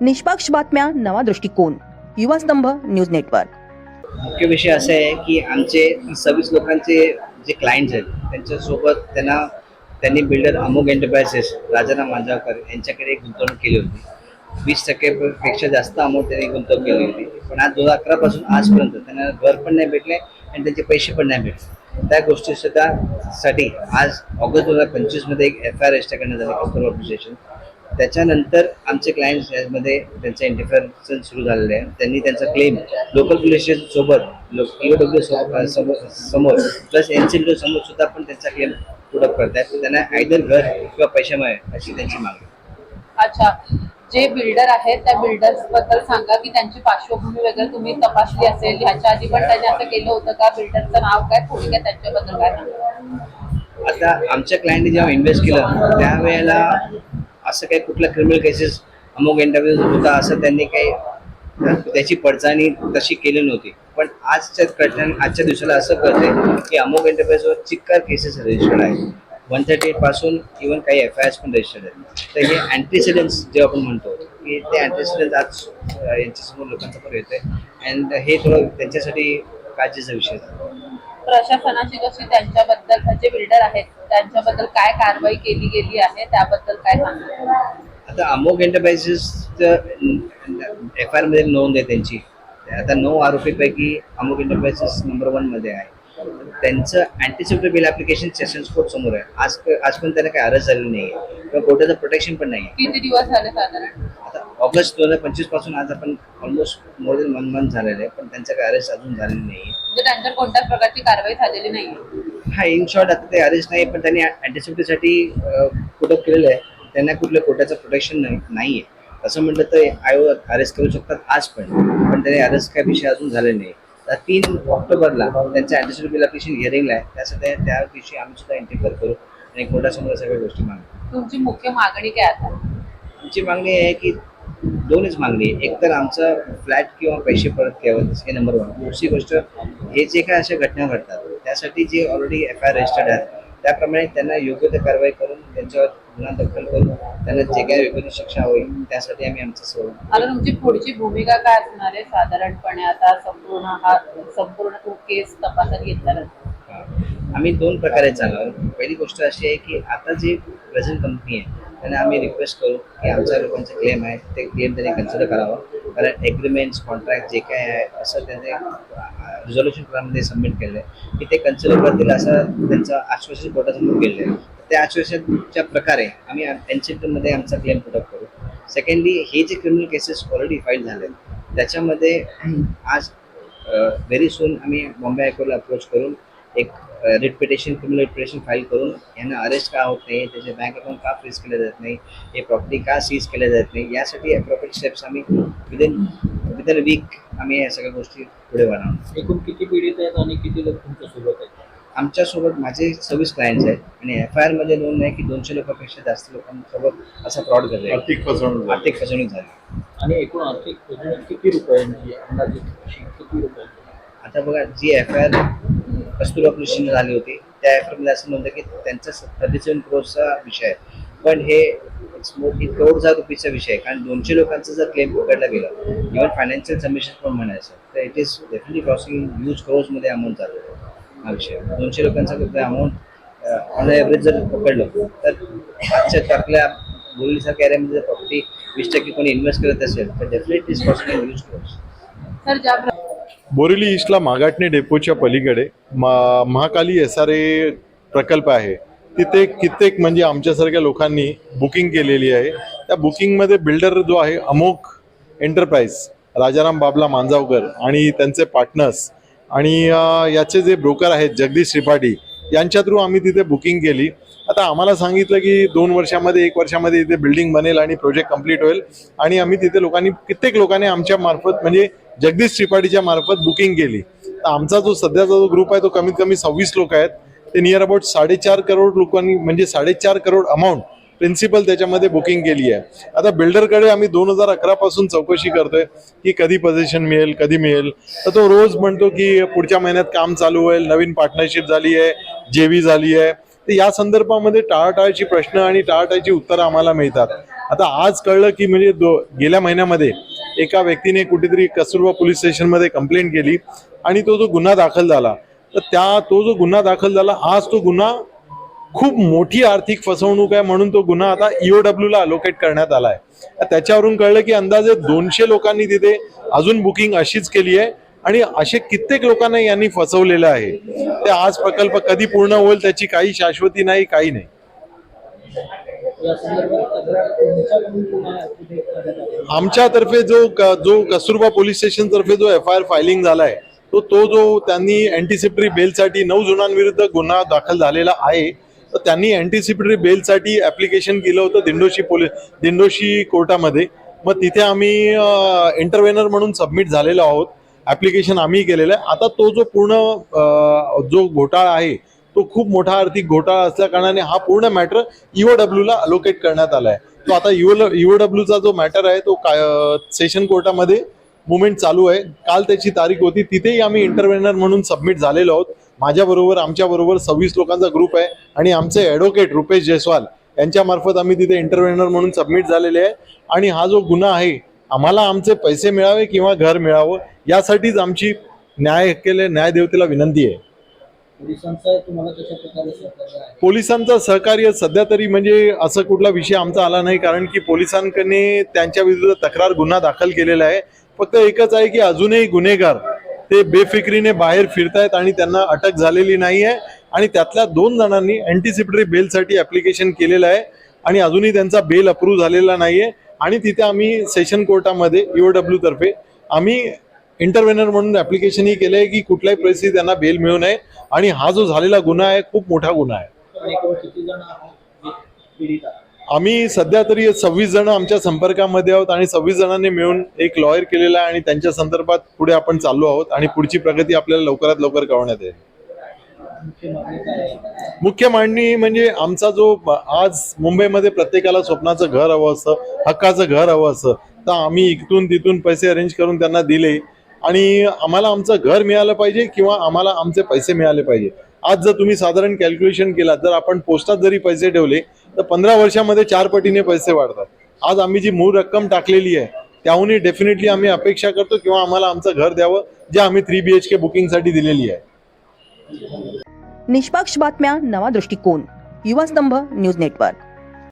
निष्पक्ष बातम्या नवा दृष्टिकोन. युवा स्तंभ न्यूज नेटवर्क. मुख्य विषय असा आहे की आमचे सव्वीस लोकांचे जे क्लायंट्स आहेत त्यांच्यासोबत त्यांना त्यांनी बिल्डर अमोग एंटरप्राइजेस राजाराम मांजावकर यांच्याकडे एक गुंतवणूक केली होती. वीस टक्केपेक्षा जास्त अमाऊंट त्यांनी गुंतवणूक केली होती. पण आज दोन हजार अकरापासून आजपर्यंत त्यांना घर पण नाही भेटले आणि त्यांचे पैसे पण नाही भेटले. त्या गोष्टी सुद्धा साठी आज ऑगस्ट दोन हजार पंचवीसमध्ये एक एफ आय आर रजिस्टर करण्यात आले कस्टमर ऑर्गनायझेशन त्याच्यानंतर आमचे क्लायंट्स यामध्ये त्यांचं इंटरफेरन्स सुरू झालेलं आहे. त्यांनी त्यांचा क्लेम लोकल पोलीस स्टेशन सोबत ई डब्ल्यू समोर प्लस एन सी समोर सुद्धा पण त्यांचा क्लेम पुढप करतायत. त्यांना आयदर घर किंवा पैसे मिळेल अशी त्यांची मागणी अच्छा. जे बिल्डर आहेत त्या बिल्डर्सबद्दल सांगा की त्यांची पार्श्वभूमी वगैरे तुम्ही तपासली असेल ह्याच्या आधी पण त्यांनी असं केलं होतं का? बिल्डरचं नाव काय? थोडी काय त्यांच्याबद्दल काय आता आमच्या क्लायंटने जेव्हा इन्व्हेस्ट केलं त्यावेळेला असं काही कुठला क्रिमिनल केसेस अमुक इंटरव्ह्यूज होता असं त्यांनी काही त्याची पडताळणी तशी केली नव्हती. पण आजच्या घटना आजच्या दिवसाला असं कळते की अमुक एंटरप्राइजवर चिक्कार केसेस रजिस्टर्ड आहेत. वन थर्टी एटपासून इव्हन काही एफ आय पण रजिस्टर्ड आहेत. तर हे अँटीसिडेंट्स जे आपण म्हणतो की ते अँटीसिडेंट आज यांच्यासमोर लोकांसमोर येत आहे अँड हे थोडं त्यांच्यासाठी काळजीचा विषय झाला. प्रशासनाची कशी त्यांच्याबद्दल जे बिल्डर आहेत त्यांच्याबद्दल काय कारवाई केली गेली आहे त्याबद्दल काय आता अमोक एंटरप्राइजेस एफ आयमध्ये नोंद आहे त्यांची. आता नऊ आरोपीपैकी अमोक एंटरप्राइजेस नंबर वनमध्ये आहे. त्यांचं anticipatory bill application sessions court समोर आहे. आज आज पण त्यांना काही अरेस्ट झालेलं नाही किंवा कोर्टाचं प्रोटेक्शन पण नाही किती दिवस झाले साधारण? आता ऑगस्ट दोन हजार पंचवीसपासून आज आपण almost more than one month झालेलं आहे पण त्यांचं काही अरेस्ट अजून झालेलं नाही म्हणजे त्यांच्यावर कोणत्याच प्रकारची कारवाई झालेली नाहीये हा इन शॉर्ट आता ते अरेस्ट नाही पण त्यांनी अँटिसिपेटरीसाठी पुटअप केलेलं आहे. त्यांना कुठलं कोर्टाचं प्रोटेक्शन नाही नाही आहे असं म्हटलं तर आयोग अरेस्ट करू शकतात आज पण पण त्याने अरेस्ट काय विषय अजून झाले नाही. तर तीन ऑक्टोबरला त्यांचं अँटिसिपेटरी बिल ॲप्लिकेशन हिअरिंगला आहे. त्यासाठी त्या दिवशी आम्ही सुद्धा इंटिफर करू आणि कोर्टासमोर सगळ्या गोष्टी मागू. तुमची मुख्य मागणी काय आता? आमची मागणी आहे की दोनच मागणी एक तर आमचा फ्लॅट किंवा पैसे परत घ्यावं हे नंबर वन दुसरी गोष्ट हे जे काय अशा घटना घडतात त्यासाठी जे already F I R registered आहेत त्याप्रमाणे त्यांना योग्य ते कारवाई करून त्यांच्यावर गुन्हा दाखल करून त्यांना जे काय योग्य शिक्षा होईल त्यासाठी आम्ही आमचं सर्व आता तुमची पुढची भूमिका काय असणार आहे? साधारणपणे आता संपूर्ण हा संपूर्ण तो केस तपासात घेतल्यानंतर. आम्ही दोन प्रकारे चाललो पहिली गोष्ट अशी आहे की आता जे प्रेझेंट कंपनी आहे त्यांना आम्ही रिक्वेस्ट करू की आमच्या लोकांचे क्लेम आहे ते क्लेम त्यांनी कन्सिडर करावं. कारण ॲग्रीमेंट्स कॉन्ट्रॅक्ट जे काय आहे असं त्यांचे रिझॉल्युशन प्लॅनमध्ये सबमिट केलं आहे की ते कन्सिडर करतील असं त्यांचं आश्वासन कोर्टासमोर केलं आहे त्या आश्वासनच्या प्रकारे आम्ही एनसीटमध्ये आमचा क्लेम पुटअप करू. सेकंडली हे जे क्रिमिनल केसेस ऑलरेडी फाईल झाले आहेत त्याच्यामध्ये आज व्हेरी सून आम्ही बॉम्बे हायकोर्टला अप्रोच करून एक writ petition criminal petition file करून यांना अरेस्ट का होत नाही त्याचे बँक अकाउंट का फ्रीज केले जात नाही हे प्रॉपर्टी का सीज केल्या जात नाही यासाठी अप्रोप्रिएट स्टेप्स आम्ही विदिन विदिन वीक आम्ही या सगळ्या गोष्टी पुढे वाढवणार एकूण किती पीडित आहेत आणि किती लोक तुमच्यासोबत आहेत? आमच्यासोबत माझे सव्वीस क्लायंट्स आहेत आणि एफ आय आरमध्ये नोंद आहे की दोनशे लोकांपेक्षा जास्त लोकांसोबत असा फ्रॉड झाला आर्थिक फसवणूक. आर्थिक फसवणूक झाली. आणि एकूण आर्थिक फसवणूक किती रुपयांची आहे? अंदाजे किती रुपयांची आता बघा जी एफ आय आर कस्तुरबा कृषीने झाली होती. त्या एफ असं म्हणतं की त्यांचा थर्टी सेवन करोडचा विषय आहे. पण हे करोडचा रुपीचा विषय आहे. कारण दोनशे लोकांचा जर क्लेम पकडला गेला इव्हन फायनान्शियल सबमिशन पण म्हणायचं तर it is definitely crossing huge करोड्समध्ये amount चालू आहे हा विषय. दोनशे लोकांचा अमाऊंट ऑन ॲव्हरेज जर पकडलं तर आजच्या आपल्या बोलीच्या एरियामध्ये जर प्रॉपर्टी वीस टक्के कोणी इन्व्हेस्ट करत असेल तर definitely crossing huge crores sir Borivali ईस्टला मागाटणे डेपोच्या पलीकडे मा महाकाली एस आर ए प्रकल्प आहे. तिथे कित्येक म्हणजे आमच्यासारख्या लोकांनी बुकिंग केलेली आहे. त्या बुकिंगमध्ये बिल्डर जो आहे अमोक एंटरप्राइज राजाराम बाबला मांजावकर आणि त्यांचे पार्टनर्स आणि याचे जे ब्रोकर आहेत जगदीश त्रिपाठी यांच्या थ्रू आम्ही तिथे बुकिंग केली. आता आम्हाला सांगितलं की दोन वर्षामध्ये एक वर्षामध्ये इथे बिल्डिंग बनेल आणि प्रोजेक्ट कंप्लीट होईल. आणि आम्ही तिथे लोकांनी कित्येक लोकांनी आमच्या मार्फत म्हणजे जगदीश त्रिपाठीच्या मार्फत बुकिंग केली. तर आमचा जो सध्याचा जो ग्रुप आहे तो कमीत कमी सव्वीस लोक आहेत. ते नियर अबाउट साडेचार करोड लोकांनी म्हणजे साडेचार करोड अमाऊंट प्रिन्सिपल त्याच्यामध्ये बुकिंग केली आहे. आता बिल्डरकडे आम्ही दोन हजार अकरा पासून चौकशी करतोय की कधी पोझिशन मिळेल कधी मिळेल. तर तो रोज म्हणतो की पुढच्या महिन्यात काम चालू होईल नवीन पार्टनरशिप झाली आहे जेवी झाली आहे. तर या संदर्भामध्ये टाळाटाळची प्रश्न आणि टाळाटाळची उत्तरं आम्हाला मिळतात. आता आज कळलं की म्हणजे दो गेल्या महिन्यामध्ये एका व्यक्तीने कुठेतरी कस्तुरबा पोलीस स्टेशनमध्ये कंप्लेंट केली आणि तो जो गुन्हा दाखल झाला तर त्या तो जो गुन्हा दाखल झाला आज तो गुन्हा खूप मोठी आर्थिक फसवणूक आहे म्हणून तो गुन्हा आता ईओडब्ल्यूला अलोकेट करण्यात आला आहे त्याच्यावरून कळलं की अंदाजे दोनशे लोकांनी तिथे अजून बुकिंग अशीच केली आहे आणि असे कित्येक लोकांना यांनी फसवलेलं आहे. ते आज प्रकल्प कधी पूर्ण होईल त्याची काही शाश्वती नाही काही नाही. आमच्यातर्फे जो क- जो कस्तुरबा पोलीस स्टेशन तर्फे जो एफ आय आर फायलिंग झालाय तो तो जो त्यांनी अँटिसिपटरी बेलसाठी नऊ जणांविरुद्ध गुन्हा दाखल झालेला आहे तर त्यांनी अँटिसिपेटरी बेलसाठी ॲप्लिकेशन केलं होतं दिंडोशी पोलीस दिंडोशी कोर्टामध्ये. मग तिथे आम्ही इंटरव्हेनर म्हणून सबमिट झालेलो आहोत. ॲप्लिकेशन आम्ही केलेलं आहे. आता तो जो पूर्ण जो घोटाळा आहे तो खूप मोठा आर्थिक घोटाळा असल्या कारणाने हा पूर्ण मॅटर ईओडब्ल्यूला अलोकेट करण्यात आला आहे. तो आता ईओडब्ल्यूचा जो मॅटर आहे तो काय सेशन कोर्टामध्ये मुवमेंट चालू आहे. काल त्याची तारीख होती. तिथेही आम्ही इंटरव्हेनर म्हणून सबमिट झालेलो आहोत. माझ्याबरोबर आमच्याबरोबर सव्वीस लोकांचा ग्रुप आहे आणि आमचे ॲडव्होकेट रुपेश जयस्वाल यांच्यामार्फत आम्ही तिथे इंटरव्हेनर म्हणून सबमिट झालेले आहे. आणि हा जो गुन्हा आहे आम्हाला आमचे पैसे मिळावे किंवा घर मिळावं यासाठीच आमची न्याय केले न्यायदेवतेला विनंती आहे. पोलिसांचं सहकार्य सध्या तरी म्हणजे असं कुठला विषय आमचा आला नाही कारण की पोलिसांकडे त्यांच्या विरुद्ध तक्रार गुन्हा दाखल केलेला आहे. फक्त एकच आहे की अजूनही गुन्हेगार ते बेफिक्रीने बाहेर फिरतायत आणि त्यांना अटक झालेली नाही आहे. आणि त्यातल्या दोन जणांनी अँटिसिपटरी बेलसाठी ऍप्लिकेशन केलेलं आहे आणि अजूनही त्यांचा बेल अप्रूव्ह झालेला नाही आहे आणि तिथे आम्ही सेशन कोर्टामध्ये ईओडब्ल्यू तर्फे आम्ही इंटरव्हेनर म्हणून ऍप्लिकेशनही केलं आहे की कुठल्याही परिस्थितीत त्यांना बेल मिळू नये. आणि हा जो झालेला गुन्हा आहे खूप मोठा गुन्हा आहे. आम्ही सध्या तरी सव्वीस जण आमच्या संपर्कामध्ये आहोत आणि सव्वीस जणांनी मिळून एक लॉयर केलेला आहे आणि त्यांच्या संदर्भात पुढे आपण चाललो आहोत आणि पुढची प्रगती आपल्याला लवकरात लवकर कळवण्यात येईल. मुख्य मांडणी म्हणजे आमचा जो आज मुंबईमध्ये प्रत्येकाला स्वप्नाचं घर हवं असतं हक्काचं घर हवं असतं तर आम्ही इथून तिथून पैसे अरेंज करून त्यांना दिले. आणि आम्हाला आमचं घर मिळालं पाहिजे किंवा आम्हाला आमचे पैसे मिळाले पाहिजे. आज जर तुम्ही साधारण कॅल्क्युलेशन केलात जर आपण पोस्टात जरी पैसे ठेवले तर पंधरा वर्षामध्ये चार पटीने पैसे वाढतात. आज आम्ही जी मूळ रक्कम टाकलेली आहे त्याहूनही डेफिनेटली आम्ही अपेक्षा करतो किंवा आम्हाला आमचं घर द्यावं जे आम्ही थ्री बी एच के बुकिंगसाठी दिलेली आहे. निष्पक्ष बातम्या नवा दृष्टिकोन. युवा स्तंभ न्यूज नेटवर्क.